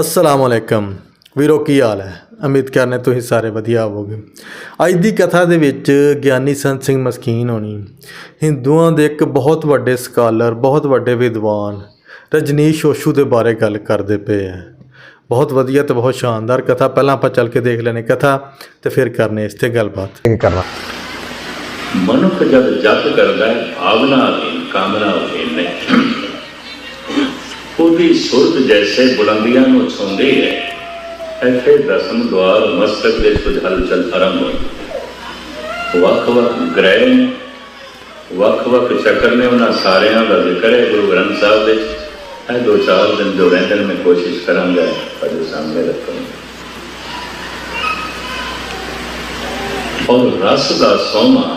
ਅਸਲਾਮ ਅਲੈਕਮ ਵੀਰੋ ਕੀ ਹਾਲ ਹੈ? ਉਮੀਦ ਕਰਨੇ ਤੁਸੀਂ ਸਾਰੇ ਵਧੀਆ ਹੋਵੋਗੇ। ਅੱਜ ਦੀ ਕਥਾ ਦੇ ਵਿੱਚ ਗਿਆਨੀ ਸੰਤ ਸਿੰਘ ਮਸਕੀਨ ਹੋਣੀ ਹਿੰਦੂਆਂ ਦੇ ਇੱਕ ਬਹੁਤ ਵੱਡੇ ਸਕਾਲਰ ਬਹੁਤ ਵੱਡੇ ਵਿਦਵਾਨ ਰਜਨੀਸ਼ ਓਸ਼ੂ ਦੇ ਬਾਰੇ ਗੱਲ ਕਰਦੇ ਪਏ ਹੈ। ਬਹੁਤ ਵਧੀਆ ਤੇ ਬਹੁਤ ਸ਼ਾਨਦਾਰ ਕਥਾ। ਪਹਿਲਾਂ ਆਪਾਂ ਚੱਲ ਕੇ ਦੇਖ ਲੈਣੇ ਕਥਾ ਤੇ ਫਿਰ ਕਰਨੇ ਇਸ ਤੇ ਗੱਲਬਾਤ। ਕਰਨਾ? ਮਨੁੱਖ ਜਦ ਜਪ ਕਰਦਾ ਹੈ ਭਾਵਨਾ ਅਧੀਨ ਕਾਮਨਾ ਅਧੀਨ ਨਹੀਂ। ਉਹਦੀ ਸੁਰਤ ਜੈਸੇ ਬੁਲੰਦੀਆਂ ਨੂੰ ਛੁੰਦੀ ਹੈ ਐਸੇ ਦਸਮ ਦਵਾਰ ਮਸਤਕ ਦੇ ਕੁਝ ਹਲਚਲ ਆਰੰਭ ਹੋਈ ਵੱਖ ਵੱਖ ਗ੍ਰਹਿ ਨੇ, ਵੱਖ ਵੱਖ ਚੱਕਰ ਨੇ ਉਹਨਾਂ ਸਾਰਿਆਂ ਦਾ ਜ਼ਿਕਰ ਹੈ ਗੁਰੂ ਗ੍ਰੰਥ ਸਾਹਿਬ ਦੇ ਇਹ ਦੋ ਚਾਰ ਦਿਨ ਜੋ ਰਹਿੰਦੇ ਨੇ, ਮੈਂ ਕੋਸ਼ਿਸ਼ ਕਰਾਂਗਾ ਤੁਹਾਡੇ ਸਾਹਮਣੇ ਰੱਖਾਂਗਾ ਔਰ ਰਸ ਦਾ ਸੋਮਾ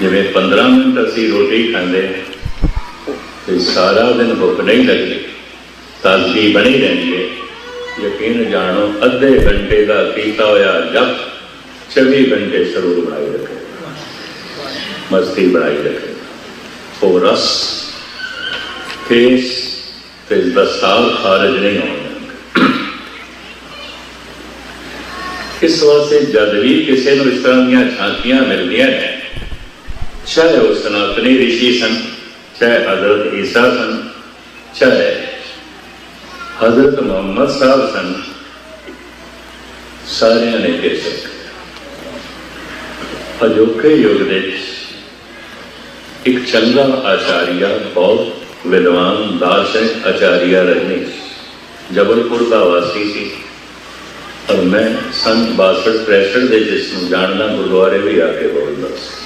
ਜਿਵੇਂ 15 ਮਿੰਟ ਅਸੀਂ ਰੋਟੀ ਖਾਂਦੇ ਤੇ ਸਾਰਾ ਦਿਨ ਭੁੱਖ ਨਹੀਂ ਲੱਗਦੀ, ਤਾਜ਼ਗੀ ਬਣੀ ਰਹਿੰਦੀ ਹੈ। ਯਕੀਨ ਜਾਣੋ, ਅੱਧੇ ਘੰਟੇ ਦਾ ਕੀਤਾ ਹੋਇਆ ਜਪ 24 ਘੰਟੇ ਸਰੂਰ ਬਣਾਈ ਰੱਖੇ। ਮਸਤੀ ਬਣਾਈ ਰੱਖੇ। ਉਹ ਰਸ, ਕੇਸ ਤੇ ਬਸਾਲ ਖਾਰਜ ਨਹੀਂ ਹੋਣਾ ਇਸ ਵਾਸਤੇ ਜਦ ਵੀ ਕਿਸੇ ਨੂੰ ਇਸ ਤਰ੍ਹਾਂ ਦੀਆਂ ਝਾਂਕੀਆਂ ਮਿਲਦੀਆਂ ਨੇ ਚਾਹੇ ਉਹ ਸਨਾਤਨੀ ਰਿਸ਼ੀ ਸਨ ਚਾਹੇ ਹਜ਼ਰਤ ਈਸਾ ਸਨ ਚਾਹੇ ਹਜ਼ਰਤ ਮੁਹੰਮਦ ਸਾਹਿਬ ਸਨ ਸਾਰਿਆਂ ਨੇ ਕਿਹ ਸਕਦੇ ਅਜੋਕੇ ਯੁੱਗ ਦੇ ਇੱਕ ਚੰਗਾ ਆਚਾਰੀਆ, ਬਹੁਤ ਵਿਦਵਾਨ ਦਾਰਸ਼ਨਿਕ ਆਚਾਰੀਆ ਰਹੇ। ਜਬਲਪੁਰ ਦਾ ਵਾਸੀ ਸੀ। ਔਰ ਮੈਂ ਸੰਨ 62 63 ਦੇ ਜਿਸ ਨੂੰ ਜਾਣਦਾ, ਗੁਰਦੁਆਰੇ ਵੀ ਆ ਕੇ ਬੋਲਦਾ ਸੀ।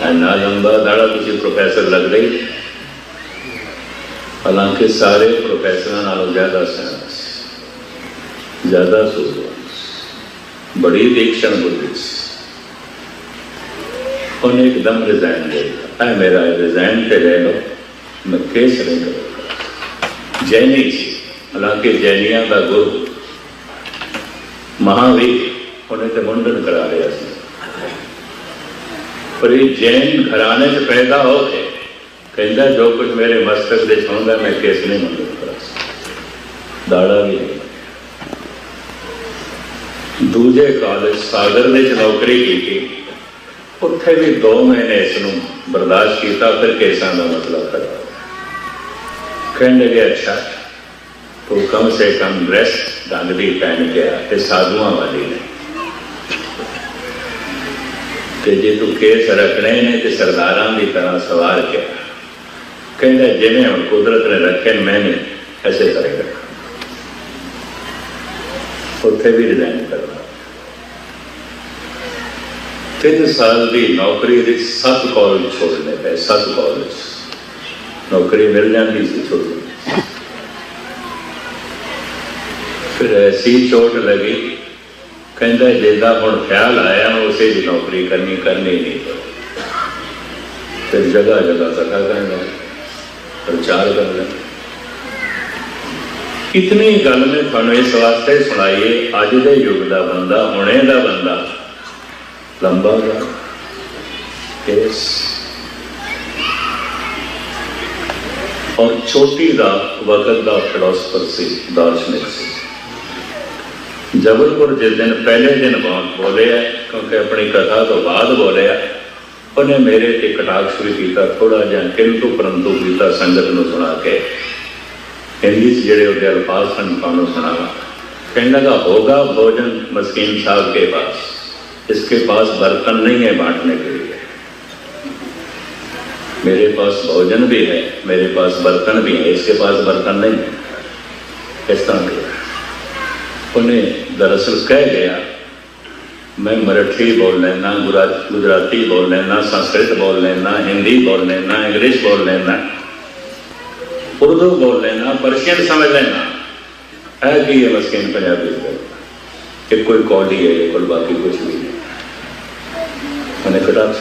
اینا لمبا دھڑا کسی پروفیسر لگ رہی حالانکہ سارے پروفیسر نالوں زیادہ سینس زیادہ سوچ بڑی ریکشن ہوئی انہیں ایک دم ریزائن دے دیا اے میرا ریزائن پہ لے لو میں کیس نہیں کروں جینی جی حالانکہ جینیاں کا گرد مہاں بھی انہیں تے منڈن کرا رہا سی ਪਰ ਇਹ ਜੈਨ ਘਰਾਣੇ 'ਚ ਪੈਦਾ ਹੋ। ਕੇ ਕਹਿੰਦਾ, ਜੋ ਕੁਝ ਮੇਰੇ ਮਸਤਕ ਦੇ ਛਾਉਂਦਾ ਮੈਂ ਕਿਸ ਨਹੀਂ ਮੰਨਦਾ ਕਰਾ ਸਕਦਾ ਦਾੜਾ ਵੀ ਦੂਜੇ ਕਾਲਜ ਸਾਗਰ ਦੇ ਵਿੱਚ ਨੌਕਰੀ ਕੀਤੀ। ਉੱਥੇ ਵੀ 2 ਮਹੀਨੇ ਇਸ ਨੂੰ ਬਰਦਾਸ਼ਤ ਕੀਤਾ, ਫਿਰ ਕੇਸਾਂ ਦਾ ਮਤਲਬ ਕਰਿਆ ਕਹਿੰਦੇ ਕਿ ਅੱਛਾ, ਤੂੰ ਕਮ ਸੇ ਕਮ ਡਰੈਸ ਢੰਗ ਦੀ ਪਹਿਨ ਗਿਆ ਤੇ ਸਾਧੂਆਂ ਵਾਲੀ ਨੇ। ਤੇ ਜੇ ਤੂੰ ਕੇਸ ਰੱਖਣੇ ਨੇ ਤੇ ਸਰਦਾਰਾਂ ਦੀ ਤਰ੍ਹਾਂ ਸਵਾਰ ਕੇ ਕਹਿੰਦਾ, ਜਿਵੇਂ ਹੁਣ ਕੁਦਰਤ ਨੇ ਰੱਖੇ ਮੈਂ ਨਹੀਂ ਐਸੇ ਤਰ੍ਹਾਂ ਉੱਥੇ ਵੀ ਰਿਜ਼ਾਈਨ ਕਰਨਾ। ਤਿੰਨ ਸਾਲ ਦੀ ਨੌਕਰੀ ਦੇ ਸੱਤ ਕਾਲਜ ਛੋੜਨੇ ਪਏ, ਸੱਤ ਕਾਲਜ ਨੌਕਰੀ ਮਿਲ ਜਾਂਦੀ ਸੀ ਛੋਟੀ। ਫਿਰ ਐਸੀ ਚੋਟ ਲੱਗੀ ਕਹਿੰਦਾ ਜਿੱਦਾਂ ਹੁਣ ਖਿਆਲ ਆਇਆ ਉਸੇ ਦੀ ਨੌਕਰੀ ਕਰਨੀ ਕਰਨੀ ਨਹੀਂ। ਤੇ ਜਗ੍ਹਾ ਜਗ੍ਹਾ ਸਟਾ ਕਰਨਾ ਪ੍ਰਚਾਰ ਕਰਨਾ ਕਿਤਨੀ ਗੱਲ ਨੇ ਤੁਹਾਨੂੰ ਇਸ ਵਾਸਤੇ ਸੁਣਾਈਏ, ਅੱਜ ਦੇ ਯੁੱਗ ਦਾ ਬੰਦਾ, ਹੁਣੇ ਦਾ ਬੰਦਾ, ਲੰਬਾ ਦਾ ਕੇਸ। ਔਰ ਛੋਟੀ ਦਾ ਵਕਤ ਦਾ ਫਿਲਾਸਫਰ ਸੀ, ਦਾਰਸ਼ਨਿਕ ਸੀ। ਜਬਲਪੁਰ ਜਿਸ ਦਿਨ ਪਹਿਲੇ ਦਿਨ ਬਹੁਤ ਬੋਲਿਆ ਕਿਉਂਕਿ ਆਪਣੀ ਕਥਾ ਤੋਂ ਬਾਅਦ ਬੋਲਿਆ ਉਹਨੇ ਮੇਰੇ ਤੇ ਕਟਾਕਸ਼ ਵੀ ਕੀਤਾ ਥੋੜਾ ਜਿਹਾ ਕਿੰਤੂ ਪਰੰਤੂ ਕੀਤਾ ਸੰਗਤ ਨੂੰ ਸੁਣਾ ਕੇ ਹਿੰਦੀ 'ਚ ਜਿਹੜੇ ਉਹਦੇ ਅਲਫਾਜ਼ ਸਨ ਤੁਹਾਨੂੰ ਸੁਣਾਵਾ कहने लगा होगा भोजन मस्कीन साहब के पास इसके पास बर्तन नहीं है बांटने के लिए मेरे पास भोजन भी है मेरे पास बर्तन भी है इसके पास बर्तन नहीं है इस तरह انہیں دراصل کہہ گیا، میں مرٹھی بول لینا گجراتی بول لینا، سنسکرت بول لینا، ہندی بول لینا، انگلش بول لینا، اردو بول لینا، پرشین سمجھ لینا. ہے کہ یہ مسکین پنجابی کہ کوئی کوڈی ہے یہ کوئی باقی کچھ بھی نہیں میں نے کہا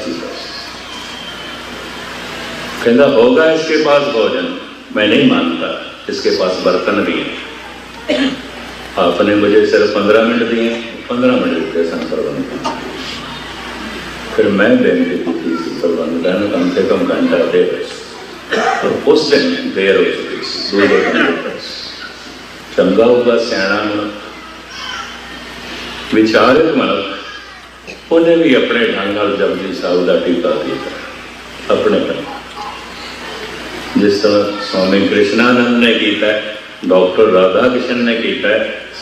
کہنا ہوگا اس کے پاس بھوجن۔ میں نہیں مانتا، اس کے پاس برتن بھی ہے آپ نے مجھے صرف پندرہ منٹ دیے پندرہ منٹ دیتے سن سربند پھر میں بینک کی سربند کا نا کم سے کم گھنٹہ دیر اور اس۔ دن دیر ہو چکی چنگا ہوگا سیاح ਵਿਚਾਰਕ ਮਨੁੱਖ ਉਹਨੇ ਵੀ ਆਪਣੇ ਢੰਗ ਨਾਲ ਜਪਜੀ ਸਾਹਿਬ ਦਾ ਟੀਕਾ ਕੀਤਾ ਆਪਣੇ ਜਿਸ ਤਰ੍ਹਾਂ نے کیتا ہے، ڈاکٹر ਡਾਕਟਰ کشن نے کیتا ہے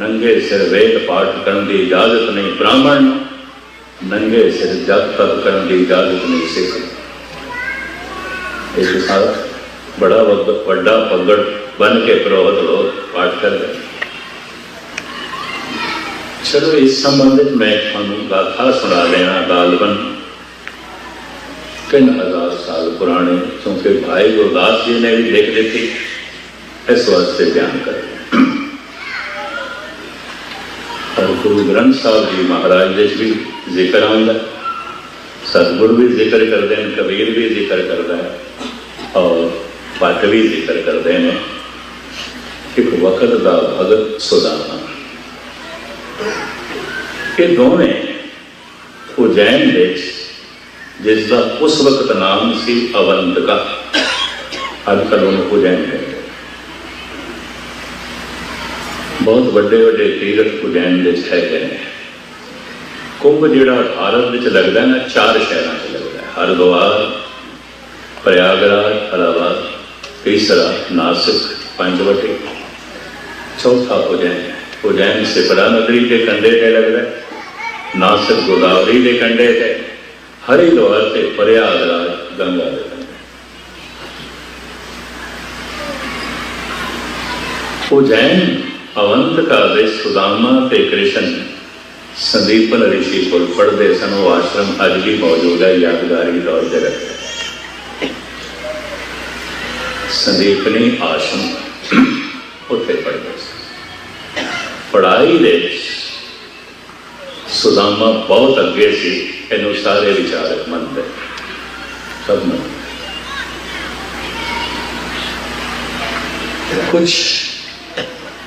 ਨੰਗੇ ਸਿਰ ਵੇਦ ਪਾਠ ਕਰਨ ਦੀ ਇਜਾਜ਼ਤ ਨਹੀਂ ਬ੍ਰਾਹਮਣ ਨੂੰ ਨੰਗੇ ਸਿਰ ਜਪ ਤਪ ਕਰਨ ਦੀ ਇਜਾਜ਼ਤ ਨਹੀਂ ਸਿੱਖ ਨੂੰ। ਇਹ ਸਾਰਾ ਬੜਾ ਵੱਡ- ਵੱਡਾ ਪੱਗੜ ਬਨ ਕੇ ਪ੍ਰੋਹਤ ਲੋਕ ਪਾਠ ਕਰਦੇ ਨੇ। ਚਲੋ ਇਸ ਸੰਬੰਧਿਤ ਮੈਂ ਤੁਹਾਨੂੰ ਗਾਥਾ ਸੁਣਾ ਲੈਣਾ ਗਾਲਬਨ ਤਿੰਨ ਹਜ਼ਾਰ ਸਾਲ ਪੁਰਾਣੇ ਕਿਉਂਕਿ ਭਾਈ ਗੁਰਦਾਸ ਜੀ ਨੇ ਵੀ ਲਿਖ ਦਿੱਤੀ ਇਸ ਵਾਸਤੇ ਬਿਆਨ ਕਰ اور گرو گرنتھ صاحب جی مہاراج دیش بھی ذکر آندا ستگور بھی ذکر کرتے ہیں، کبیر بھی ذکر کرتا ہے اور پٹ بھی ذکر کرتے ہیں۔ ایک وقت دا بھگت سدانا یہ دونوں اجین دیش جس کا اس وقت نام سی اوندگا اج کل انہوں اجین ہے ਬਹੁਤ ਵੱਡੇ ਵੱਡੇ ਤੀਰਥ ਉਜੈਨ ਵਿੱਚ ਹੈਗੇ ਨੇ। ਕੁੰਭ ਜਿਹੜਾ ਭਾਰਤ ਵਿੱਚ ਲੱਗਦਾ ਨਾ, ਚਾਰ ਸ਼ਹਿਰਾਂ 'ਚ ਲੱਗਦਾ। ਹਰਿਦੁਆਰ, ਪ੍ਰਯਾਗਰਾਜ ਅਲਾਹਾਬਾਦ ਤੀਸਰਾ, ਨਾਸਿਕ, ਪੰਜਵਟੀ। ਚੌਥਾ ਉਜੈਨ ਉਜੈਨ ਸਿਪਰਾ ਨਗਰੀ ਦੇ ਕੰਢੇ ਤੇ ਲੱਗਦਾ। ਨਾਸਿਕ ਗੋਦਾਵਰੀ ਦੇ ਕੰਢੇ ਤੇ। ਹਰਿਦੁਆਰ ਤੇ ਪ੍ਰਯਾਗਰਾਜ ਗੰਗਾ ਦੇ ਕੰਢੇ। ਉਜੈਨ ਅਵੰਤਕਾ ਦੇ ਸੁਦਾਮਾ ਤੇ ਕ੍ਰਿਸ਼ਨ ਸੰਦੀਪਨ ਰਿਸ਼ੀ ਕੋਲ ਪੜ੍ਹਦੇ ਸਨ, ਉਹ ਆਸ਼ਰਮ ਅੱਜ ਵੀ ਮੌਜੂਦ ਹੈ, ਯਾਦਗਾਰੀ ਤੌਰ ਤੇ ਰੱਖਿਆ। ਸੰਦੀਪਨੀ ਆਸ਼ਰਮ ਉੱਥੇ ਪੜ੍ਹਦੇ ਸਨ ਪੜ੍ਹਾਈ ਦੇ ਸੁਦਾਮਾ ਬਹੁਤ ਅੱਗੇ ਸੀ, ਇਹਨੂੰ ਸਾਰੇ ਵਿਚਾਰਕ ਮੰਨਦੇ। ਸਭ ਮੰਨਦੇ। ਕੁਝ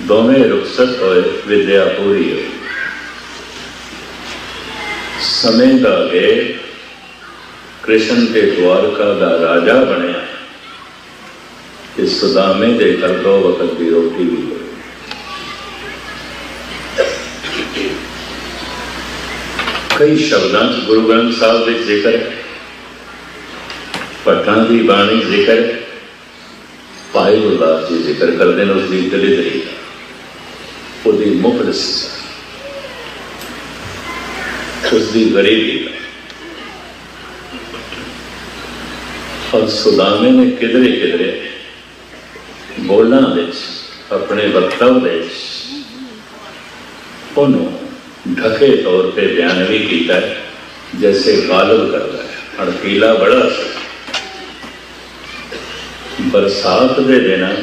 ਦੋਵੇਂ ਰੁਖਸਤ ਹੋਏ ਵਿਦਿਆ ਪੂਰੀ ਹੋਈ ਸਮੇਂ ਦਾ ਵੇ ਕ੍ਰਿਸ਼ਨ ਤੇ ਦਵਾਰਕਾ ਦਾ ਰਾਜਾ ਬਣਿਆ ਇਸ ਸੁਦਾਮੇ ਦੇ ਘਰ ਦੋ ਵਕਤ ਦੀ ਰੋਟੀ ਵੀ ਹੋਈ ਕਈ ਸ਼ਬਦਾਂ ਚ ਗੁਰੂ ਗ੍ਰੰਥ ਸਾਹਿਬ ਦੇ ਜ਼ਿਕਰ ਹੈ ਪਟਾਂ ਦੀ ਬਾਣੀ ਜ਼ਿਕਰ ਹੈ। ਭਾਈ ਗੁਰਦਾਸ ਜੀ ਜ਼ਿਕਰ ਕਰਦੇ ਨੇ ਉਸ ਦੀ ਦਲਿਦਰੀ ਉਹਦੀ ਮੁਖਲਸ ਉਸ ਦੀ ਗਰੀਬੀ ਦਾ। ਔਰ ਸੁਦਾਮੇ ਨੇ ਕਿਧਰੇ ਕਿਧਰੇ ਬੋਲਾਂ ਵਿੱਚ ਆਪਣੇ ਵਕਤਵ ਵਿੱਚ ਉਹਨੂੰ ਢਕੇ ਤੌਰ ਤੇ ਬਿਆਨ ਵੀ ਕੀਤਾ ਹੈ, ਜੈਸੇ ਗਾਲਬ ਕਰਦਾ ਹੈ। ਅੜਕੀਲਾ ਬੜਾ ਬਰਸਾਤ ਦੇ ਦਿਨਾਂ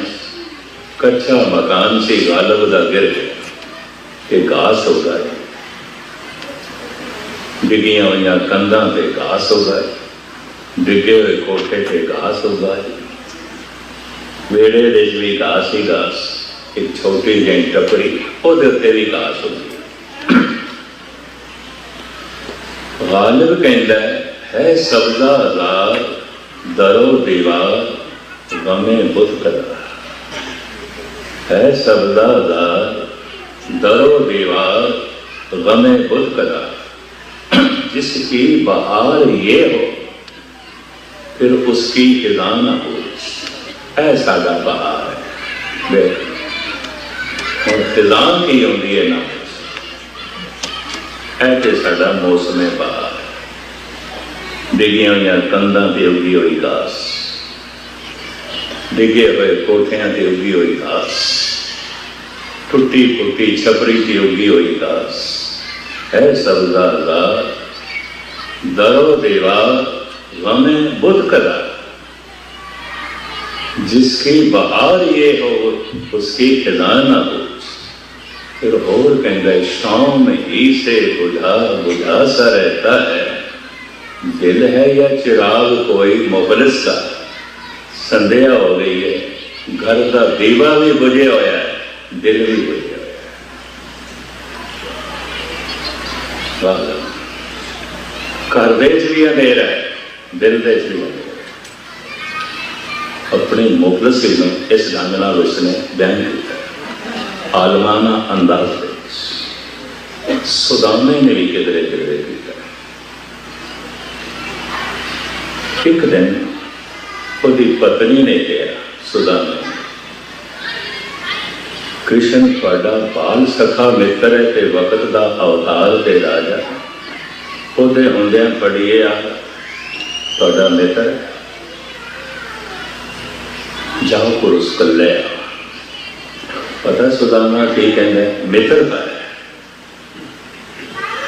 ਕੱਚਾ ਮਕਾਨ ਸੀ ਗਾਲਬ ਦਾ ਗਿਰ ਗਿਆ ਕਿ ਘਾਸ ਹੋ ਗਈ ਡਿੱਗੀਆਂ ਹੋਈਆਂ ਕੰਧਾਂ ਤੇ ਘਾਸ ਹੋ ਗਈ ਡਿੱਗੇ ਹੋਏ ਕੋਠੇ ਤੇ ਘਾਸ ਹੋ ਗਈ ਵੇੜੇ ਦੇ ਵੀ ਘਾਸ ਹੀ ਘਾਸ ਇੱਕ ਛੋਟੀ ਜਿਹੀ ਟੱਪੜੀ ਉਹਦੇ ਉੱਤੇ ਵੀ ਘਾਸ ਹੋ ਗਈ ਕਹਿੰਦਾ ਹੈ, ਸਬਜ਼ਾ ਹਜ਼ਾਰ ਦਰੋ ਦੀਵਾਰ ਗਮੇ ਬੁੱਧ ਕਦਾ ਹੈ ਸਬਜ਼ਾ ਹਜ਼ਾਰ درو دیوار غم بد کرا جس کی بہار یہ ہو، پھر اس کی خدا نہ ہو۔ ایسا دا بہار ہے۔ اور خدا کی ہوتی ہے نہ ایسے ساڈا موسم بہار ڈگیاں ہوئی کندھاں تے اگی ہوئی گاس ڈگے ہوئے کوٹھیاں تے اگی ہوئی گاس ٹوٹی پھوٹی چھپری کی اگی ہوئی داس۔ ہے سبزہ زار درو دیوا، غم بدھ کرا جس کی بہار یہ ہو، اس کی خزانہ ہو۔ پھر اور کہیں شام ہی سے بجھا بجھا سا رہتا ہے۔ دل ہے یا چراغ، کوئی مبلس کا سندیا ہو گئی ہے، گھر کا دیوا بھی بجے ہوا ہے۔ ڈیلیوری ہو جائے گھر بھی ہے، دل دیش بھی اپنی مخلص علم اس نال اس نے بیان کیا انداز سدامے نے بھی کدرے کدرے ایک دن وہ پتنی نے کہا، سدامے ਕ੍ਰਿਸ਼ਨ ਤੁਹਾਡਾ ਬਾਲ ਸਖਾ ਮਿੱਤਰ ਹੈ ਤੇ ਵਕਤ ਦਾ ਅਵਤਾਰ ਤੇ ਰਾਜਾ ਉਹਦੇ ਹੁੰਦਿਆਂ ਪੜੀਏ ਆ ਤੁਹਾਡਾ ਮਿੱਤਰ ਹੈ। ਜਾਓ ਪੁਰਸ ਕੱਲੇ ਆ ਪਤਾ ਸੁਦਾਮਾ ਕੀ ਕਹਿੰਦਾ ਹੈ? ਮਿੱਤਰ ਦਾ ਹੈ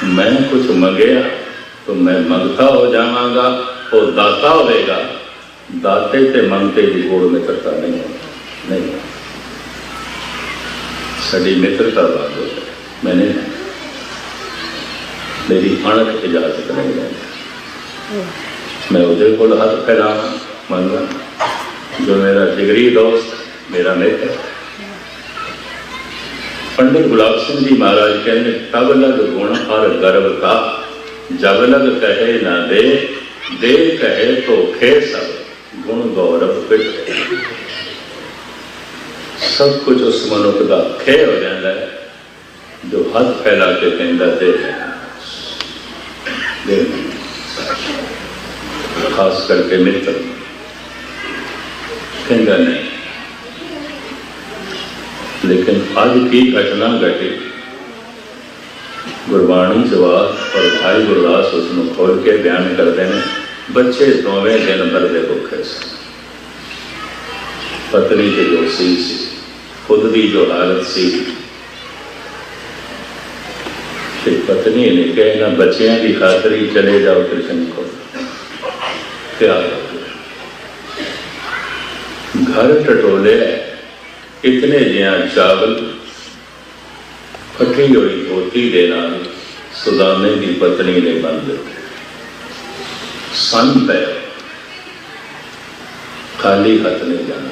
ਮੈਂ ਕੁਝ ਮੰਗਿਆ ਤਾਂ ਮੈਂ ਮੰਗਤਾ ਹੋ ਜਾਵਾਂਗਾ ਉਹ ਦਾਤਾ ਹੋਵੇਗਾ ਦਾਤੇ ਤੇ ਮੰਗਤੇ ਦੀ ਕੋਲ ਮਿੱਤਰਤਾ ਨਹੀਂ سڈے متر صاحب آ گئے میں نے میری اڑک اجازت نہیں لینی میں ادھر کو ہاتھ پھیلا مانگا جو میرا جگری دوست میرا متر پنڈت گلاب سنگھ جی مہاراج کہنے تب لگ گن ہر گرو کا جب لگ کہے نہ دے دے کہے تو کھے سب ਸਭ ਕੁਝ ਉਸ ਮਨੁੱਖ ਦਾ ਖੇ ਹੋ ਜਾਂਦਾ ਹੈ, ਜੋ ਹੱਥ ਫੈਲਾ ਕੇ ਕਹਿੰਦਾ ਤੇ ਦੇ ਖਾਸ ਕਰਕੇ ਮਿੱਤਰ। ਕਹਿੰਦਾ ਨਹੀਂ। ਲੇਕਿਨ ਅੱਜ ਕੀ ਘਟਨਾ ਘਟੀ? ਗੁਰਬਾਣੀ ਜਵਾਬ ਔਰ ਭਾਈ ਗੁਰਦਾਸ ਉਸ ਨੂੰ ਖੋਲ ਕੇ ਬਿਆਨ ਕਰਦੇ ਨੇ, ਬੱਚੇ ਦੋਵੇਂ ਦਿਨ ਭਰ ਦੇ ਭੁੱਖੇ ਸਨ। ਪਤਨੀ ਤੇ ਜੋ ਸੀ। ਖੁਦ ਦੀ ਜੋ ਹਾਲਤ ਸੀ। ਤੇ ਪਤਨੀ ਨੇ ਕਹਿਣਾ ਬੱਚਿਆਂ ਦੀ ਖਾਤਰ ਹੀ ਚਲੇ ਜਾਓ ਕ੍ਰਿਸ਼ਨ ਕੋਲ ਤਿਆਰ ਘਰ ਟਟੋਲੇ, ਇਤਨੇ ਜਿਹਾ ਚਾਵਲ, ਫੱਟੀ ਹੋਈ ਧੋਤੀ ਦੇ ਨਾਲ ਸੁਦਾਮੇ ਦੀ ਪਤਨੀ ਨੇ ਬੰਦ ਦਿੱਤੇ। ਸੰਤ ਹੈ ਖਾਲੀ ਹੱਥ ਨਹੀਂ ਜਾਣਾ।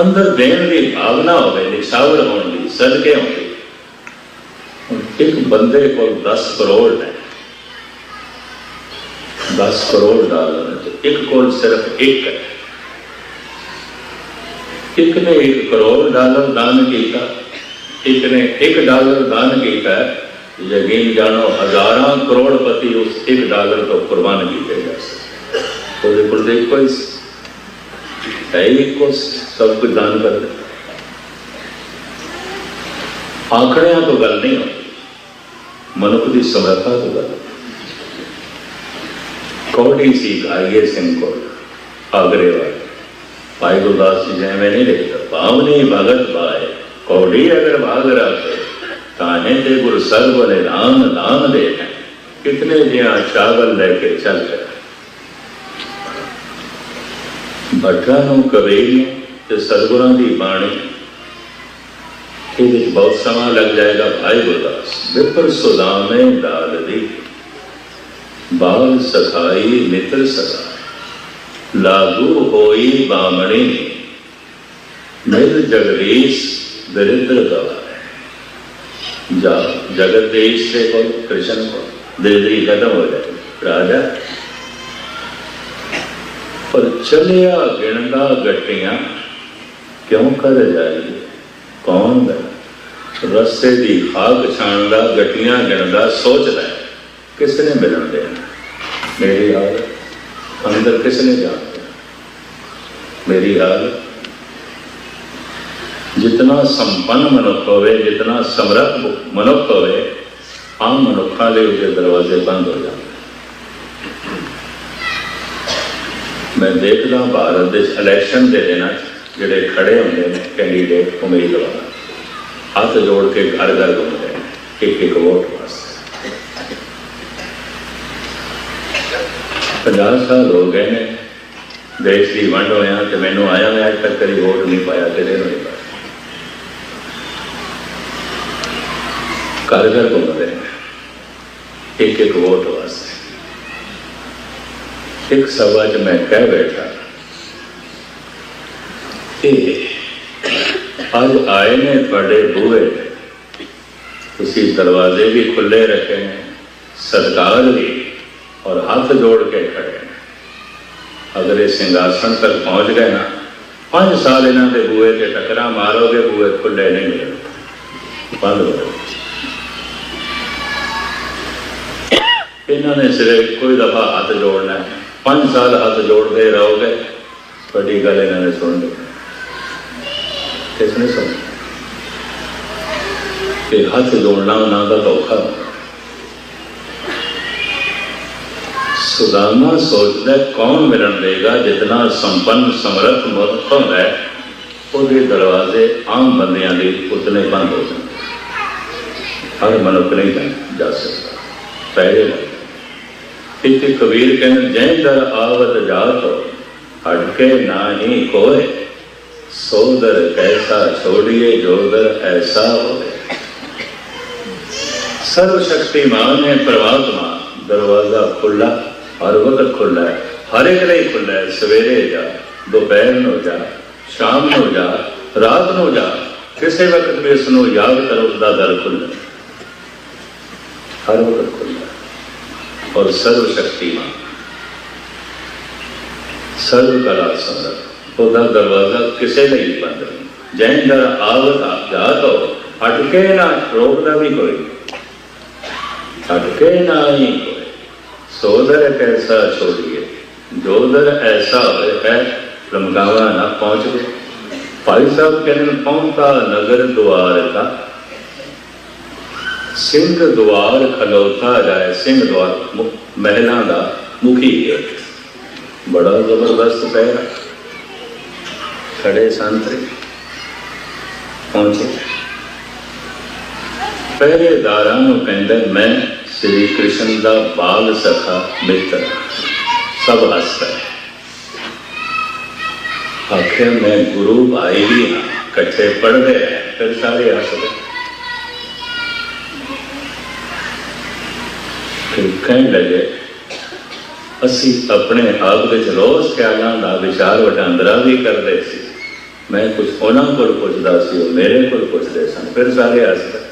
ਅੰਦਰ ਦੇਣ ਦੀ ਭਾਵਨਾ ਹੋਵੇ ਨਿਸ਼ਾਵਰ ਹੋਣ ਦੀ, ਸਦਕੇ ਹੋਣ ਇੱਕ ਬੰਦੇ ਕੋਲ 10 ਕਰੋੜ ਹੈ। 10 ਕਰੋੜ ਡਾਲਰ ਤੇ ਇੱਕ ਕੋਲ ਸਿਰਫ ਇੱਕ ਹੈ। ਇੱਕ ਨੇ 1 ਕਰੋੜ ਡਾਲਰ ਦਾਨ ਕੀਤਾ, ਇੱਕ ਨੇ 1 ਡਾਲਰ ਦਾਨ ਕੀਤਾ, ਯਕੀਨ ਜਾਣੋ, ਹਜ਼ਾਰਾਂ ਕਰੋੜਪਤੀ ਉਸ ਇੱਕ ਡਾਲਰ ਤੋਂ ਕੁਰਬਾਨ ਕੀਤੇ ਜਾ ਸਕਦੇ। ਉਹਦੇ ਕੋਲ ਦੇ ਕੋਈ ہے ہی کو سب کچھ دان کر دے آنکڑے تو گل نہیں ہو منک کی تو گل کوڑی سی گائیے سنگھ آگرے والے ਭਾਈ ਗੁਰਦਾਸ ਜੀ ਜਿਵੇਂ ਨਹੀਂ ਲਿਖਦਾ ਭਾਵਨੀ ਭਗਤ ਪਾਏ ਕੋੜੀ ਅਗਰ ਭਾਗ ਰਾਖੇ ਤਾਹੇ ਦੇ ਗੁਰ ਸਰਬ ਨੇ ਨਾਮ ਨਾਮ دے کتنے جیاں ਚਾਵਲ لے کے چل ਗਏ ਭੱਟਾਂ ਨੂੰ ਕਵੇਲੀ ਤੇ ਸਤਿਗੁਰਾਂ ਦੀ ਬਾਣੀ ਇਹਦੇ ਵਿੱਚ ਬਹੁਤ ਸਮਾਂ ਲੱਗ ਜਾਏਗਾ ਭਾਈ ਗੁਰਦਾਸ ਵਿਪਰ ਸੁਦਾਮੇ ਦਾਲ ਦੀ ਬਾਲ ਸਖਾਈ ਮਿੱਤਰ ਸਖਾ ਲਾਗੂ ਹੋਈ ਬਾਮਣੀ ਮਿਲ ਜਗਦੀਸ਼ ਦਰਿੰਦਰ ਗਵਾਏ ਜਾ ਜਗਤ ਦੇਸ਼ ਦੇ ਕੋਲ ਕ੍ਰਿਸ਼ਨ ਕੋਲ ਦਰਿਦਰੀ ਖਤਮ ਹੋ ਜਾਏ ਰਾਜਾ ਪਰ ਚਲਿਆ ਗਿਣਦਾ ਗੱਟੀਆਂ ਕਿਉਂ ਕਰ ਜਾਈ ਕੌਣ ਦਾ ਰਸਤੇ ਦੀ ਖਾਕ ਛਾਣਦਾ ਗੱਟੀਆਂ ਗਿਣਦਾ ਸੋਚਦਾ ਹੈ, ਕਿਸ ਨੇ ਮਿਲਣ ਦੇਣਾ ਮੇਰੀ ਹਾਲਤ ਅੰਦਰ ਕਿਸ ਨੇ ਜਾਣਦਾ ਮੇਰੀ ਹਾਲਤ ਜਿਤਨਾ ਸੰਪੰਨ ਮਨੁੱਖ ਹੋਵੇ ਜਿਤਨਾ ਸਮਰੱਥ ਮਨੁੱਖ ਹੋਵੇ ਆਮ ਮਨੁੱਖਾਂ ਦੇ ਉਹਦੇ ਦਰਵਾਜ਼ੇ ਬੰਦ ਹੋ ਜਾਂਦੇ ਮੈਂ ਦੇਖਦਾ ਭਾਰਤ ਦੇ ਇਲੈਕਸ਼ਨ ਦੇ ਦਿਨਾਂ 'ਚ ਜਿਹੜੇ ਖੜੇ ਹੁੰਦੇ ਨੇ ਕੈਂਡੀਡੇਟ ਉਮੀਦਵਾਰ ਹੱਥ ਜੋੜ ਕੇ ਘਰ ਘਰ ਘੁੰਮਦੇ ਨੇ, ਇੱਕ ਇੱਕ ਵੋਟ ਵਾਸਤੇ 50 ਸਾਲ ਹੋ ਗਏ ਨੇ, ਦੇਸ਼ ਦੀ ਵੰਡ ਹੋਇਆ ਤੇ ਮੈਨੂੰ ਆਇਆ ਮੈਂ ਅੱਜ ਤੱਕ ਕਦੀ ਵੋਟ ਨਹੀਂ ਪਾਇਆ ਤੇਰੇ ਨੂੰ ਨਹੀਂ ਪਾਇਆ। ਘਰ ਘਰ ਘੁੰਮਦੇ ਨੇ, ਇੱਕ ਇੱਕ ਵੋਟ ਵਾਸਤੇ ایک سوال میں کہہ بیٹھا کہ آج آئے نے بڑے بوئے۔ اسی دروازے بھی کھلے رکھے ہیں سرکار بھی، اور ہاتھ جوڑ کے کھڑے ہیں۔ اگر اس سنگاسن تک پہنچ گئے نا، پانچ سال انہوں نے بوئے کے ٹکرا مارو گے، بوئے کھلے نہیں ملے بند ہو انہوں نے صرف کوئی دفعہ ہاتھ جوڑنا ہے۔ 5 ਸਾਲ ਹੱਥ ਜੋੜਦੇ ਰਹੋਗੇ, ਤੁਹਾਡੀ ਗੱਲ ਇਹਨਾਂ ਨੇ ਸੁਣ ਲਈ। ਕਿਸ ਨੇ ਸੁਣ? ਤੇ ਹੱਥ ਜੋੜਨਾ ਉਹਨਾਂ ਦਾ ਧੋਖਾ। ਸੁਦਾਮਾ ਸੋਚਦਾ ਕੌਣ ਮਿਲਣ ਦੇਗਾ, ਜਿਤਨਾ ਸੰਪੰਨ, ਸਮਰਥ ਮਰਤ ਹੁੰਦਾ ਹੈ, ਉਹਦੇ ਦਰਵਾਜ਼ੇ ਆਮ ਬੰਦਿਆਂ ਦੇ ਉਤਨੇ ਬੰਦ ਹੋ ਜਾਂਦੇ। ਹਰ ਮਨੁੱਖ ਨਹੀਂ ਜਾ ਸਕਦਾ। ਪਹਿਲੇ ਲੱਗ ਕਬੀਰ ਕਹਿੰਦੇ, ਜੈ ਦਰ ਆਵਤ ਜਾਤੋ, ਹਟਕੇ ਨਾਹੀ ਕੋਏ, ਸੋਦਰ ਕੈਸਾ ਛੋੜੀਏ, ਜੋਦਰ ਐਸਾ ਹੋਵੇ। ਸਰਵ ਸ਼ਕਤੀਮਾਨ ਹੈ ਪ੍ਰਮਾਤਮਾ ਦਰਵਾਜ਼ਾ ਖੁੱਲਾ ਹਰ ਵਕਤ ਖੁੱਲਾ ਹੈ, ਹਰ ਇੱਕ ਲਈ ਖੁੱਲਾ ਹੈ, ਸਵੇਰੇ ਜਾ, ਦੁਪਹਿਰ ਨੂੰ ਜਾ, ਸ਼ਾਮ ਨੂੰ ਜਾ, ਰਾਤ ਨੂੰ ਜਾ, ਕਿਸੇ ਵਕਤ ਵੀ ਇਸ ਨੂੰ ਯਾਦ ਕਰੋ ਉਸ ਦਾ ਦਰ ਖੁੱਲਾ ਹਰ ਵਕਤ ਖੁੱਲਾ और सर्व शक्तिमान सर्व कला समर्थ ਉਹਦਾ ਦਰਵਾਜ਼ਾ ਕਿਸੇ ਲਈ ਨਹੀਂ ਬੰਦ ਨਹੀਂ ਜੈ ਦਰ ਆਵਤ ਆ ਜਾਤ ਹੋ ਅਟਕੇ ਨਾ ਰੋਕਦਾ ਵੀ ਕੋਈ ਅਟਕੇ ਨਾ ਹੀ ਕੋਈ ਸੋਦਰ ਕੈਸਾ ਛੋੜੀਏ ਜੋਦਰ ਐਸਾ ਹੋਏ ਹੈ ਲਮਕਾਵਾ ਨਾ ਪਹੁੰਚ ਗਏ ਭਾਈ ਸਾਹਿਬ ਕਹਿੰਦੇ ਨੇ ਪਹੁੰਚਾ ਨਗਰ ਦੁਆਰ ਦਾ ਸਿੰਘ ਦੁਆਰ ਖਲੋਤਾ ਜਾਏ, ਸਿੰਘ ਦੁਆਰ ਮਹਿਲਾ ਦਾ ਮੁਖੀ ਹੈ। ਬੜਾ ਜ਼ਬਰਦਸਤ ਪਹਿਰਾ ਖੜੇ ਸੰਤਰੀ ਪਹੁੰਚੇ। ਪਹਿਰੇਦਾਰਾਂ ਨੂੰ ਕਹਿੰਦਾ, ਮੈਂ ਸ੍ਰੀ ਕ੍ਰਿਸ਼ਨ ਦਾ ਬਾਲ ਸਖਾ ਮਿੱਤਰ ਸਭ ਹੱਸਦਾ ਹੈ। ਮੈਂ ਗੁਰੂ ਭਾਈ ਵੀ ਹਾਂ। ਇਕੱਠੇ ਪੜ੍ਹਦੇ ਹੈ ਫਿਰ ਸਾਰੇ ਹੱਸਦੇ ਫਿਰ ਕਹਿਣ ਲੱਗੇ ਅਸੀਂ ਆਪਣੇ ਆਪ ਵਿੱਚ ਰੋਜ਼ ਖਿਆਲਾਂ ਦਾ ਵਿਚਾਰ ਵਟਾਂਦਰਾ ਵੀ ਕਰਦੇ ਸੀ ਮੈਂ ਕੁਝ ਉਹਨਾਂ ਕੋਲ ਪੁੱਛਦਾ ਸੀ ਉਹ ਮੇਰੇ ਕੋਲ ਪੁੱਛਦੇ ਸਨ ਫਿਰ ਸਾਰੇ ਹੱਸਦੇ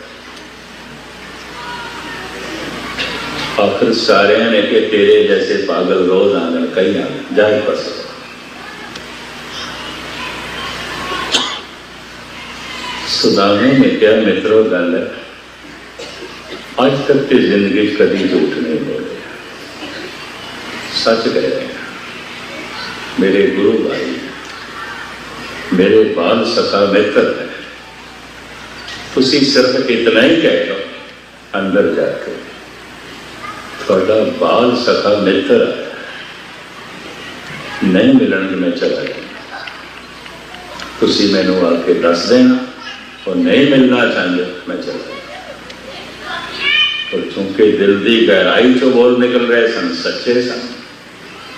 ਆਖਰ ਸਾਰਿਆਂ ਨੇ ਕਿ ਤੇਰੇ ਜੈਸੇ ਪਾਗਲ ਰੋਜ਼ ਆਂਗਣ ਕਈ ਆ ਜਾਏ ਪਸ ਸੁਦਾਮੇ ਨੇ ਕਿਹਾ ਮਿੱਤਰੋ ਗੱਲ ਹੈ آج تک کے زندگی کبھی جھوٹ نہیں بولے سچ کہہ رہے ہیں۔ میرے گرو بھائی، میرے بال سکا بہتر ہے اسی صرف اتنا ہی کہہ رہا اندر جا کے تھوڑا بال سکا بہتر ہے نہیں ملن میں چلا جاؤں تھی مینو آ کے دس دینا اور نہیں ملنا چاہتے میں چلا جاؤں ਪਰ ਚੁੰਕੇ ਦਿਲ ਦੀ ਗਹਿਰਾਈ ਚੋਂ ਬੋਲ ਨਿਕਲ ਰਹੇ ਸਨ, ਸੱਚੇ ਸਨ,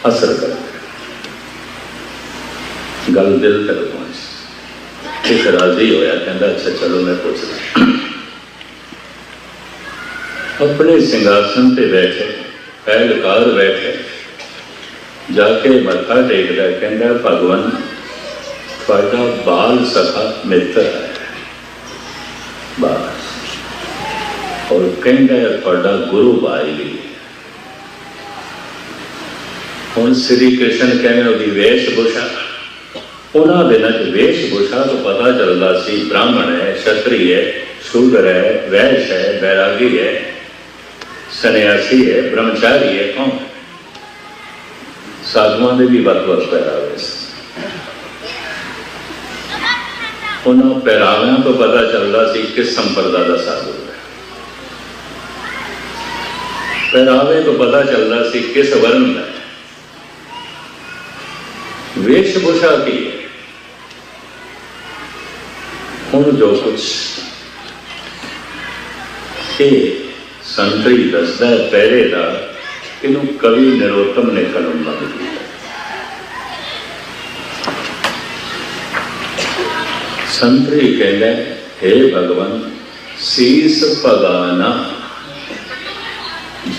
ਅਸਰ ਕਰ ਗੱਲ ਦਿਲ ਤੱਕ ਪਹੁੰਚ ਇੱਕ ਰਾਜ਼ੀ ਹੋਇਆ, ਕਹਿੰਦਾ, ਅੱਛਾ, ਚਲੋ, ਮੈਂ ਪੁੱਛਦਾ ਆਪਣੇ ਸਿੰਘਾਸਨ ਤੇ ਬੈਠੇ, ਪਹਿਲਕਾਰ ਬੈਠੇ, ਜਾ ਕੇ ਮੱਥਾ ਟੇਕਦਾ, ਕਹਿੰਦਾ, ਭਗਵਾਨ, ਤੁਹਾਡਾ ਬਾਲ ਸਖਾ ਮਿੱਤਰ ਹੈ। ਬਸ ਕਹਿੰਦਾ ਹੈ, ਤੁਹਾਡਾ ਗੁਰੂ ਭਾਈ ਵੀ। ਹੁਣ ਸ੍ਰੀ ਕ੍ਰਿਸ਼ਨ ਕਹਿੰਦੇ ਉਹਦੀ ਵੇਸ਼ਭੂਸ਼ਾ। ਉਹਨਾਂ ਦਿਨਾਂ ਚ ਵੇਸ਼ ਭੂਸ਼ਾ ਤੋਂ ਪਤਾ ਚੱਲਦਾ ਸੀ, ਬ੍ਰਾਹਮਣ ਹੈ ਸ਼ਤਰੀ ਹੈ ਸ਼ੂਦਰ ਹੈ, ਵੈਸ਼ ਹੈ ਬੈਰਾਗੀ ਹੈ, ਸੰਨਿਆਸੀ ਹੈ, ਬ੍ਰਹਮਚਾਰੀ ਹੈ, ਕੌਣ? ਸਾਧੂਆਂ ਦੇ ਵੀ ਵੱਖ-ਵੱਖ ਪਹਿਰਾਵੇ ਉਹਨਾਂ ਪਹਿਰਾਵਿਆਂ ਤੋਂ ਪਤਾ ਚੱਲਦਾ ਸੀ ਕਿਸ ਸੰਪਰਦਾ ਦਾ ਸਾਧੂ ਹੈ ਪਹਿਰਾਵੇ ਤੋਂ ਪਤਾ ਚੱਲਦਾ ਸੀ ਕਿਸ ਵਰਨ ਦਾ ਹੈ। ਕੀ ਹੈ? ਹੁਣ ਜੋ ਕੁਛ ਇਹ ਸੰਤਰੀ ਦੱਸਦਾ ਪਹਿਰੇ ਦਾ, ਇਹਨੂੰ ਕਵੀ ਨਿਰੋਤਮ ਨੇ ਕਲਮ ਲੱਗ ਦਿੱਤਾ ਸੰਤਰੀ ਕਹਿੰਦਾ ਹੈ ਭਗਵਾਨ, ਸੀਸ ਭਗਾਨਾ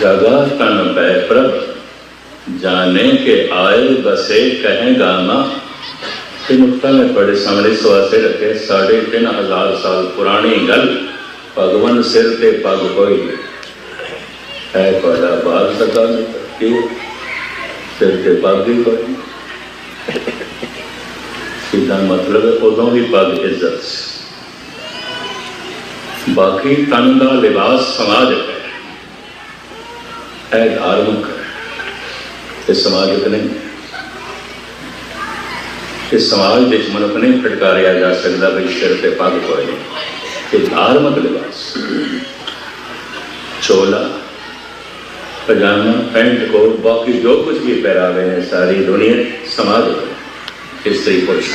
ਜਗਾ ਤਨ ਪੈ ਪ੍ਰਭ ਜਾਣੇ ਕੇ ਆਏ ਬਸੇ ਕਹੇਗਾ ਨਾ ਨੁਕਤਾ ਮੈਂ ਤੁਹਾਡੇ ਸਾਹਮਣੇ ਸਵਾਸੇ ਰੱਖੇ, ਸਾਢੇ ਤਿੰਨ ਹਜ਼ਾਰ ਸਾਲ ਪੁਰਾਣੀ ਗੱਲ, ਭਗਵਾਨ ਸਿਰ ਤੇ ਪੱਗ ਹੋਈ ਹੈ ਤੁਹਾਡਾ ਬਾਲ ਸਦਾ ਨਹੀਂ ਸਿਰ ਤੇ ਪੱਗ ਹੀ ਕੋਈ ਸਿੱਧਾ ਮਤਲਬ ਹੈ ਉਦੋਂ ਵੀ ਪੱਗ ਇੱਜ਼ਤ। ਬਾਕੀ ਤਨ ਦਾ ਲਿਬਾਸ ਸਮਾਜ ਹੈ ਇਹ ਧਾਰਮਿਕ ਹੈ ਇਹ ਸਮਾਜਿਕ ਨਹੀਂ ਇਹ ਸਮਾਜ ਵਿੱਚ ਮਨੁੱਖ ਨਹੀਂ ਫਟਕਾਰਿਆ ਜਾ ਸਕਦਾ ਵੀ ਸਿਰ ਤੇ ਪੱਗ ਕੋਈ ਨਹੀਂ ਇਹ ਧਾਰਮਿਕ ਲਿਬਾਸ ਚੋਲਾ ਪਜਾਮਾ ਪੈਂਟ ਕੋਟ ਬਾਕੀ ਜੋ ਕੁਝ ਵੀ ਪਹਿਰਾਵੇ ਨੇ ਸਾਰੀ ਦੁਨੀਆ ਸਮਾਜਿਕ ਹੈ ਇਸਤਰੀ ਪੁਰਸ਼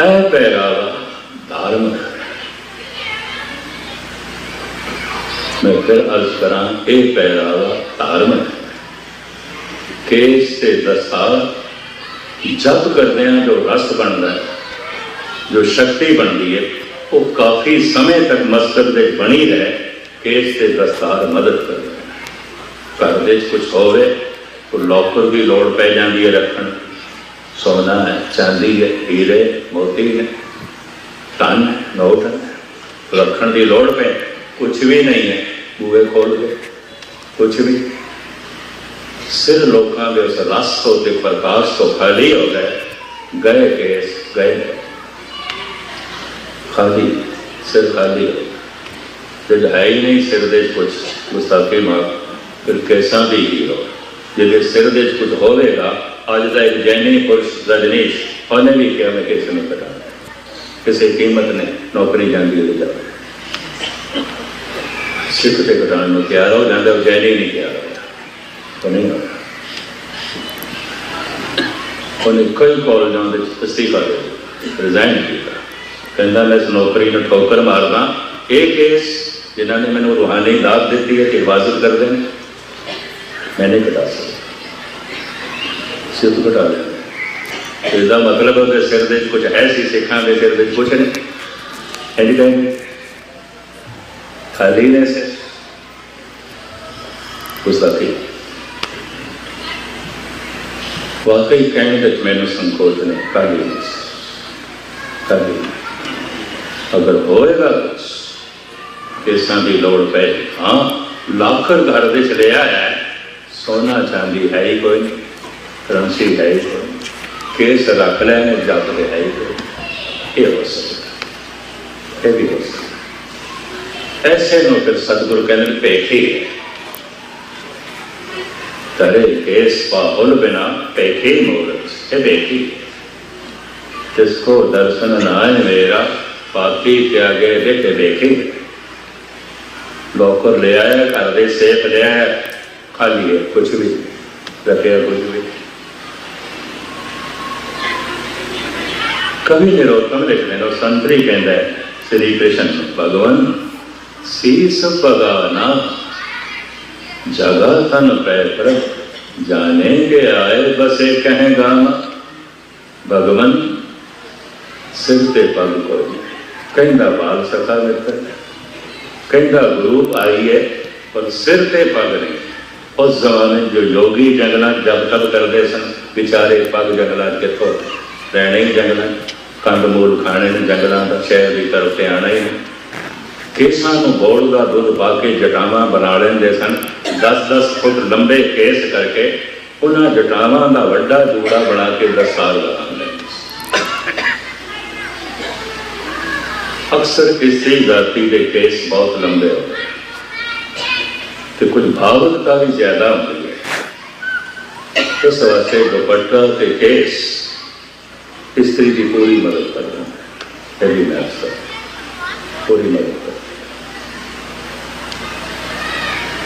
ਇਹ ਪਹਿਰਾਵਾ ਧਾਰਮਿਕ میں پھر عرض کران اے پہراوا تارم کیس سے دستار جب کرنے ہیں جو رس بن ہے، جو شکتی بن ہے، وہ کافی سمے تک مصدر دے بنی رہے کیس سے دستار مدد کر رہے ہیں کردیج دے کچھ ہوئے تو لاکر بھی لوڑ پہ جاندی ہے رکھن۔ سونا ہے، چاندی ہے، ہیرے، موتی ہے ٹن نوٹ ہے، رکھن دی لوڑ پہ کچھ بھی نہیں ہے۔ ਬੂਹੇ ਖੋਲ ਕੇ ਕੁਝ ਵੀ ਸਿਰ ਲੋਕਾਂ ਦੇ ਉਸ ਰਸ ਤੋਂ ਤੇ ਪ੍ਰਕਾਸ਼ ਤੋਂ ਖਾਲੀ ਹੋ ਗਏ ਗਏ ਕੇਸ ਗਏ ਖਾਲੀ ਸਿਰ ਖਾਲੀ ਹੋ ਗਿਆ। ਜਦ ਹੈ ਹੀ ਨਹੀਂ ਸਿਰ ਦੇ ਕੁਝ ਗੁਸਤਾਖੀ ਮਾਰ ਫਿਰ ਕੈਸਾ ਵੀ ਹੀ ਹੋ ਜਿਹਦੇ ਸਿਰ ਦੇ ਕੁਝ ਹੋਵੇਗਾ ਅੱਜ ਦਾ ਇੱਕ ਜੈਨੀ ਪੁਰਸ਼ ਰਜਨੀਸ਼ ਉਹਨੇ ਵੀ ਕਿਹਾ ਮੈਂ ਕਿਸੇ ਨੂੰ ਪਤਾ ਕਿਸੇ ਕੀਮਤ ਨੇ ਨੌਕਰੀ ਜਾਂਦੀ ਉਹਦੇ ਜਾ ਸਿੱਖ ਤੇ ਘਟਾਉਣ ਨੂੰ ਤਿਆਰ ਹੋ ਜਾਂਦਾ ਉਹ ਨਹੀਂ ਤਿਆਰ ਹੋਇਆ ਉਹ ਨਹੀਂ ਹੋਇਆ। ਉਹਨੇ ਕਈ ਕਾਲਜਾਂ ਦੇ ਵਿੱਚ ਅਸਤੀਫਾ ਦੇ ਰਿਜ਼ਾਈਨ ਕੀਤਾ। ਕਹਿੰਦਾ, ਮੈਂ ਇਸ ਨੌਕਰੀ ਨੂੰ ਠੋਕਰ ਮਾਰਦਾ ਇਹ ਕੇਸ ਜਿਨ੍ਹਾਂ ਨੇ ਮੈਨੂੰ ਰੂਹਾਨੀ ਦਾਤ ਦਿੱਤੀ ਹੈ ਕਿ ਹਿਫਾਜ਼ਤ ਕਰਦੇ ਨੇ। ਮੈਂ ਨਹੀਂ ਘਟਾ ਸਕਦਾ। ਸਿਰ ਤੋਂ ਘਟਾ ਲਿਆ। ਇਹਦਾ ਮਤਲਬ ਹੈ ਕਿ ਸਿਰ ਦੇ ਵਿੱਚ ਕੁਝ ਹੈ ਸੀ ਸਿੱਖਾਂ ਦੇ ਸਿਰ ਦੇ ਵਿੱਚ ਕੁਝ ਨਹੀਂ। ਐਨੀ ਟਾਈਮ ਖਾਲੀ ਨੇ ਸਿਰ। گزرتی واقعی کینڈیڈیٹ میں نے سنکوچ نے کر لیا کر لیا اگر ہوئے گا کچھ کیسا بھی لوڑ پہ ہاں لاکھر گھر دے چلے آیا ہے سونا چاندی ہے ہی کوئی کرنسی ہے ہی کوئی کیس رکھ لے جب ہے ہی کوئی یہ ہو سکتا یہ بھی ہو سکتا ایسے نو پھر کہنے پیٹھی ہے تحریک بنا پیکھے مورت ہے بیٹی جس کو درشن نائے میرا پاپی کیا گئے دیکھے دیکھے لوکر لے آیا کر دے سیپ لے آیا کھا لیے کچھ بھی، رکھے کچھ بھی۔ کبھی نروتم لکھ لینا سنتری کہہ ہے، سری کرشن بھگوان شیش بگانا ਸ੍ਰੀ ਕ੍ਰਿਸ਼ਨ ਨੂੰ, ਭਗਵਨ ਸੀਸ ਭਗਾਨਾ ਜਗਾ ਤਨ ਪੈ ਪਰ ਕਹੇ ਗਾਣਾ ਸਿਰ ਤੇ ਪੱਗ ਕੋਈ ਕਹਿੰਦਾ ਬਾਲ ਸਖਾ ਮਿੱਤਰ ਕਹਿੰਦਾ ਗੁਰੂ ਆਈ ਹੈ ਪਰ ਸਿਰ ਤੇ ਪਗ ਨਹੀਂ ਉਸ ਜ਼ਮਾਨੇ ਜੋ ਯੋਗੀ ਜੰਗਲਾਂ ਜਬ ਜਪ ਕਰਦੇ ਸਨ ਵਿਚਾਰੇ ਪੱਗ ਜੰਗਲਾਂ 'ਚ ਕਿੱਥੋਂ ਰਹਿਣੇ ਹੀ ਜੰਗਲਾਂ 'ਚ, ਕੰਦ ਮੂਲ ਖਾਣੇ ਨੇ ਜੰਗਲਾਂ ਦਾ ਸ਼ਹਿਰ ਦੀ ਤਰਫ ਤੇ ਆਣਾ ਹੀ ਕੇਸਾਂ ਨੂੰ ਬੋੜ ਦਾ ਦੁੱਧ ਪਾ ਕੇ ਜਟਾਵਾਂ ਬਣਾ ਲੈਂਦੇ ਸਨ 10-10 ਫੁੱਟ ਲੰਬੇ ਕੇਸ ਕਰਕੇ ਉਹਨਾਂ ਜਟਾਵਾਂ ਦਾ ਵੱਡਾ ਜੂੜਾ ਬਣਾ ਕੇ ਦਸਤਾਰ ਲਗਾਉਂਦੇ ਅਕਸਰ ਇਸਤਰੀ ਜਾਤੀ ਦੇ ਕੇਸ ਬਹੁਤ ਲੰਬੇ ਹੁੰਦੇ ਹਨ ਤੇ ਕੁਝ ਭਾਵੁਕਤਾ ਵੀ ਜ਼ਿਆਦਾ ਹੁੰਦੀ ਹੈ। ਇਸ ਵਾਸਤੇ ਦੁਪੱਟਾ ਤੇ ਕੇਸ ਇਸਤਰੀ ਦੀ ਪੂਰੀ ਮਦਦ ਕਰਦਾ ਹੈ। ਇਹ ਵੀ ਮੈਂ ਪੂਰੀ ਮਦਦ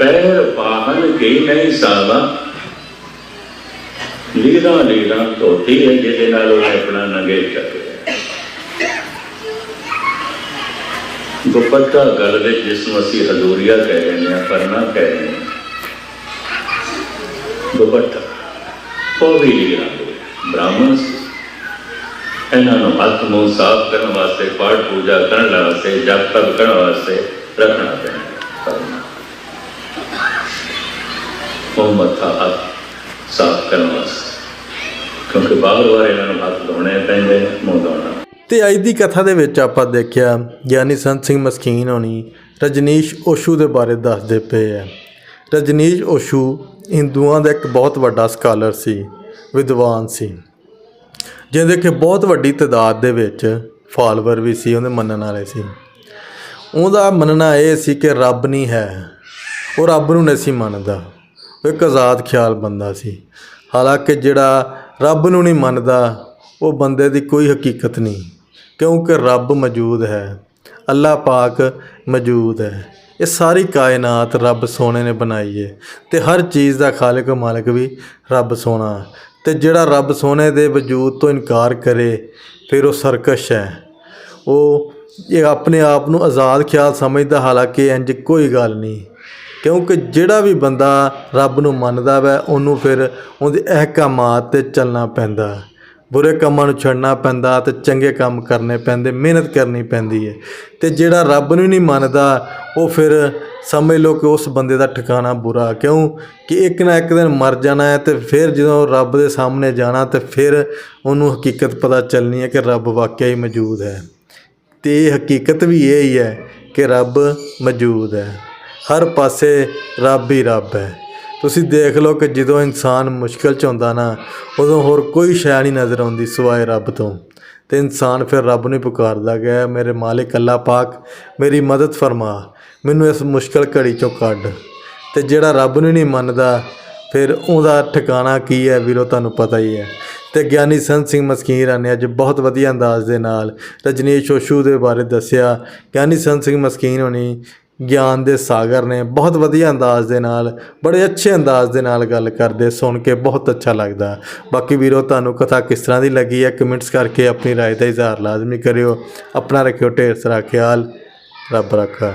ਪੈਰ ਪਾਹਨ ਕੇ ਨਹੀਂ ਸਾਵਾ। ਲੀੜਾ ਲੀੜਾ ਧੋਤੀ ਹੈ, ਜਿਹਦੇ ਨਾਲ ਉਹਨੇ ਆਪਣਾ ਨੰਗੇ ਚੱਕਿਆ ਦੁਪੱਟਾ ਗਲ ਦੇ ਜਿਸ ਨੂੰ ਅਸੀਂ ਹਜ਼ੂਰੀਆ ਕਹਿ ਰਹੇ ਹਾਂ, ਪਰਨਾ ਕਹਿ ਰਹੇ ਹਾਂ। ਦੁਪੱਟਾ, ਉਹ ਵੀ ਲੀੜਾ ਬ੍ਰਾਹਮਣ ਇਹਨਾਂ ਨੂੰ ਹੱਥ ਮੂੰਹ ਸਾਫ਼ ਕਰਨ ਵਾਸਤੇ, ਪਾਠ ਪੂਜਾ ਕਰਨ ਵਾਸਤੇ, ਜਪ ਤਪ ਕਰਨ ਵਾਸਤੇ ਰੱਖਣਾ ਪੈਂਦਾ ਉਹ ਮੱਥਾ ਹੱਥ ਸਾਫ਼ ਕਰਨ ਵਾਸਤੇ। ਕਿਉਂਕਿ ਬਾਹਰ ਵਾਰ ਇਹਨਾਂ ਨੂੰ ਹੱਥ ਧੋਣੇ ਪੈਂਦੇ ਮੂੰਹ ਧੋਣਾ। ਤੇ ਅੱਜ ਦੀ ਕਥਾ ਦੇ ਵਿੱਚ ਆਪਾਂ ਦੇਖਿਆ, ਗਿਆਨੀ ਸੰਤ ਸਿੰਘ ਮਸਕੀਨ ਹੋਣੀ ਰਜਨੀਸ਼ ਓਸ਼ੂ ਦੇ ਬਾਰੇ ਦੱਸਦੇ ਪਏ ਆ। ਰਜਨੀਸ਼ ਓਸ਼ੂ ਹਿੰਦੂਆਂ ਦਾ ਇੱਕ ਬਹੁਤ ਵੱਡਾ ਸਕਾਲਰ ਸੀ, ਵਿਦਵਾਨ ਸੀ। ਜਿਹਦੇ ਕਿ ਬਹੁਤ ਵੱਡੀ ਤਾਦਾਦ ਦੇ ਵਿੱਚ ਫਾਲੋਅਰ ਵੀ ਸੀ, ਉਹਦੇ ਮੰਨਣ ਵਾਲੇ ਸੀ। ਉਹਦਾ ਮੰਨਣਾ ਇਹ ਸੀ ਕਿ ਰੱਬ ਨਹੀਂ ਹੈ, ਉਹ ਰੱਬ ਨੂੰ ਨਹੀਂ ਸੀ ਮੰਨਦਾ। ਇੱਕ ਆਜ਼ਾਦ ਖਿਆਲ ਬੰਦਾ ਸੀ। ਹਾਲਾਂਕਿ ਜਿਹੜਾ ਰੱਬ ਨੂੰ ਨਹੀਂ ਮੰਨਦਾ, ਉਹ ਬੰਦੇ ਦੀ ਕੋਈ ਹਕੀਕਤ ਨਹੀਂ, ਕਿਉਂਕਿ ਰੱਬ ਮੌਜੂਦ ਹੈ, ਅੱਲਾਹ ਪਾਕ ਮੌਜੂਦ ਹੈ। ਇਹ ਸਾਰੀ ਕਾਇਨਾਤ ਰੱਬ ਸੋਹਣੇ ਨੇ ਬਣਾਈ ਹੈ ਤੇ ਹਰ ਚੀਜ਼ ਦਾ ਖਾਲਕ ਮਾਲਕ ਵੀ ਰੱਬ ਸੋਹਣਾ। ਹੈ। ਤੇ ਜਿਹੜਾ ਰੱਬ ਸੋਹਣੇ ਦੇ ਵਜੂਦ ਤੋਂ ਇਨਕਾਰ ਕਰੇ, ਫਿਰ ਉਹ ਸਰਕਸ਼ ਹੈ। ਉਹ ਇਹ ਆਪਣੇ ਆਪ ਨੂੰ ਆਜ਼ਾਦ ਖਿਆਲ ਸਮਝਦਾ, ਹਾਲਾਂਕਿ ਇੰਜ ਕੋਈ ਗੱਲ ਨਹੀਂ। ਕਿਉਂਕਿ ਜਿਹੜਾ ਵੀ ਬੰਦਾ ਰੱਬ ਨੂੰ ਮੰਨਦਾ ਵੈ, ਉਹਨੂੰ ਫਿਰ ਉਹਦੇ ਅਹਿਕਾਮਾਤ ਤੇ ਚੱਲਣਾ ਪੈਂਦਾ। ਬੁਰੇ ਕੰਮਾਂ ਨੂੰ ਛੱਡਣਾ ਪੈਂਦਾ ਤੇ ਚੰਗੇ ਕੰਮ ਕਰਨੇ ਪੈਂਦੇ, ਮਿਹਨਤ ਕਰਨੀ ਪੈਂਦੀ ਹੈ ਤੇ ਜਿਹੜਾ ਰੱਬ ਨੂੰ ਨਹੀਂ ਮੰਨਦਾ, ਉਹ ਫਿਰ ਸਮਝ ਲਓ ਕਿ ਉਸ ਬੰਦੇ ਦਾ ਠਿਕਾਣਾ ਬੁਰਾ। ਕਿਉਂ ਕਿ ਇੱਕ ਨਾ ਇੱਕ ਦਿਨ ਮਰ ਜਾਣਾ ਹੈ ਤੇ ਫਿਰ ਜਦੋਂ ਰੱਬ ਦੇ ਸਾਹਮਣੇ ਜਾਣਾ ਤੇ ਫਿਰ ਉਹਨੂੰ ਹਕੀਕਤ ਪਤਾ ਚੱਲਣੀ ਹੈ ਕਿ ਰੱਬ ਵਾਕਿਆ ਹੀ ਮੌਜੂਦ ਹੈ। ਤੇ ਇਹ ਹਕੀਕਤ ਵੀ ਇਹ ਹੀ ਹੈ ਕਿ ਰੱਬ ਮੌਜੂਦ ਹੈ। ਹਰ ਪਾਸੇ ਰੱਬ ਹੀ ਰੱਬ ਹੈ। ਤੁਸੀਂ ਦੇਖ ਲਓ ਕਿ ਜਦੋਂ ਇਨਸਾਨ ਮੁਸ਼ਕਲ ਚ ਹੁੰਦਾ ਨਾ, ਉਦੋਂ ਹੋਰ ਕੋਈ ਸ਼ੈ ਨਹੀਂ ਨਜ਼ਰ ਆਉਂਦੀ ਸਿਵਾਏ ਰੱਬ ਤੋਂ। ਤੇ ਇਨਸਾਨ ਫਿਰ ਰੱਬ ਨੂੰ ਹੀ ਪੁਕਾਰਦਾ ਗਿਆ ਮੇਰੇ ਮਾਲਿਕ ਅੱਲਾ ਪਾਕ, ਮੇਰੀ ਮਦਦ ਫਰਮਾ, ਮੈਨੂੰ ਇਸ ਮੁਸ਼ਕਲ ਘੜੀ ਚੋਂ ਕੱਢ। ਤੇ ਜਿਹੜਾ ਰੱਬ ਨੂੰ ਨਹੀਂ ਮੰਨਦਾ, ਫਿਰ ਉਹਦਾ ਠਿਕਾਣਾ ਕੀ ਹੈ ਵੀਰੋ, ਤੁਹਾਨੂੰ ਪਤਾ ਹੀ ਹੈ। ਤੇ ਗਿਆਨੀ ਸੰਤ ਸਿੰਘ ਮਸਕੀਰ ਨੇ ਅੱਜ ਬਹੁਤ ਵਧੀਆ ਅੰਦਾਜ਼ ਦੇ ਨਾਲ ਰਜਨੀਸ਼ ਓਸ਼ੂ ਦੇ ਬਾਰੇ ਦੱਸਿਆ। ਗਿਆਨੀ ਸੰਤ ਸਿੰਘ ਮਸਕੀਨ ਹੋਣੀ ਗਿਆਨ ਦੇ ਸਾਗਰ ਨੇ ਬਹੁਤ ਵਧੀਆ ਅੰਦਾਜ਼ ਦੇ ਨਾਲ ਬੜੇ ਅੱਛੇ ਅੰਦਾਜ਼ ਦੇ ਨਾਲ ਗੱਲ ਕਰਦੇ ਸੁਣ ਕੇ ਬਹੁਤ ਅੱਛਾ ਲੱਗਦਾ ਬਾਕੀ ਵੀਰੋ ਤੁਹਾਨੂੰ ਕਥਾ ਕਿਸ ਤਰ੍ਹਾਂ ਦੀ ਲੱਗੀ ਹੈ ਕਮੈਂਟਸ ਕਰਕੇ ਆਪਣੀ رائے ਦਾ ਇਜ਼ਹਾਰ ਲਾਜ਼ਮੀ ਕਰਿਓ ਆਪਣਾ ਰੱਖਿਓ ਢੇਰ ਸਾਰਾ ਖਿਆਲ ਰੱਬ ਰੱਖਾ